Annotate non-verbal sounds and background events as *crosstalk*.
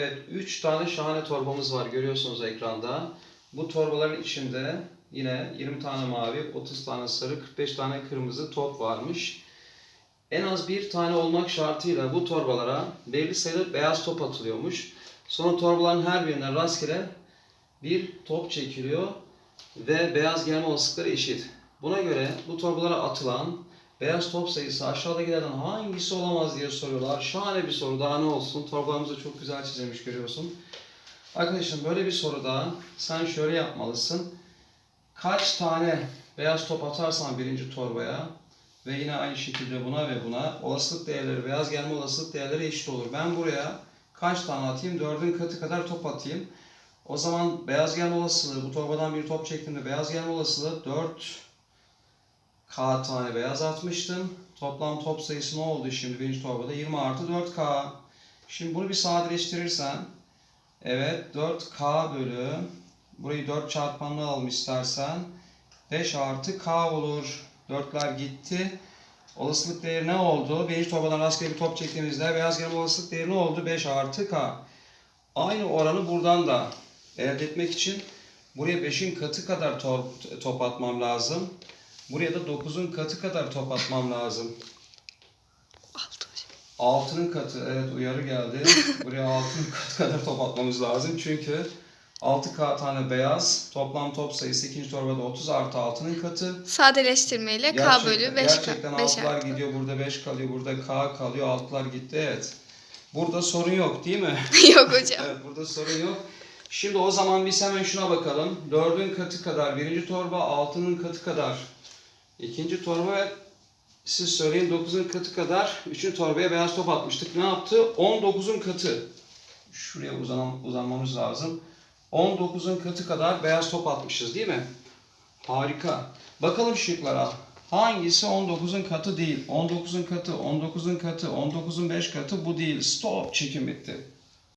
Evet, 3 tane şahane torbamız var görüyorsunuz ekranda. Bu torbaların içinde yine 20 tane mavi, 30 tane sarı, 45 tane kırmızı top varmış. En az bir tane olmak şartıyla bu torbalara belli sayıda beyaz top atılıyormuş. Sonra torbaların her birinden rastgele bir top çekiliyor ve beyaz gelme olasılıkları eşit. Buna göre bu torbalara atılan beyaz top sayısı aşağıdakilerden hangisi olamaz diye soruyorlar. Şahane bir soru daha ne olsun. Torbalarımız da çok güzel çizilmiş görüyorsun. Arkadaşım böyle bir soruda sen şöyle yapmalısın. Kaç tane beyaz top atarsan birinci torbaya ve yine aynı şekilde buna ve buna olasılık değerleri, beyaz gelme olasılık değerleri eşit olur. Ben buraya kaç tane atayım? Dördün katı kadar top atayım. O zaman beyaz gelme olasılığı, bu torbadan bir top çektiğimde beyaz gelme olasılığı 4 K tane beyaz atmıştım. Toplam top sayısı ne oldu şimdi birinci torbada? 20 artı 4K. Şimdi bunu bir sadeleştirirsen evet 4K bölü burayı 4 çarpanına alalım istersen 5 artı K olur. 4'ler gitti. Olasılık değeri ne oldu? Birinci torbadan rastgele bir top çektiğimizde beyaz gelme olasılık değeri ne oldu? 5 artı K. Aynı oranı buradan da elde etmek için buraya 5'in katı kadar top, top atmam lazım. Buraya da 9'un katı kadar top atmam lazım. Altı hocam. 6'nın katı, evet uyarı geldi. *laughs* Buraya 6'nın katı kadar top atmamız lazım. Çünkü 6K tane beyaz, toplam top sayısı ikinci torbada 30 artı 6'nın katı. Sadeleştirmeyle K bölü 5 Gerçekten K. 5 6'lar gidiyor, burada 5 kalıyor, burada K kalıyor, 6'lar gitti, evet. Burada sorun yok değil mi? *laughs* Yok hocam. *laughs* Evet burada sorun yok. Şimdi o zaman biz hemen şuna bakalım. 4'ün katı kadar birinci torba, 6'nın katı kadar ikinci torba siz söyleyin 9'un katı kadar üçüncü torbaya beyaz top atmıştık. Ne yaptı? 19'un katı. Şuraya uzanam, uzanmamız lazım. 19'un katı kadar beyaz top atmışız değil mi? Harika. Bakalım şıklara. Hangisi 19'un katı değil? 19'un katı, 19'un katı, 19'un 5 katı bu değil. Stop. Çekim bitti.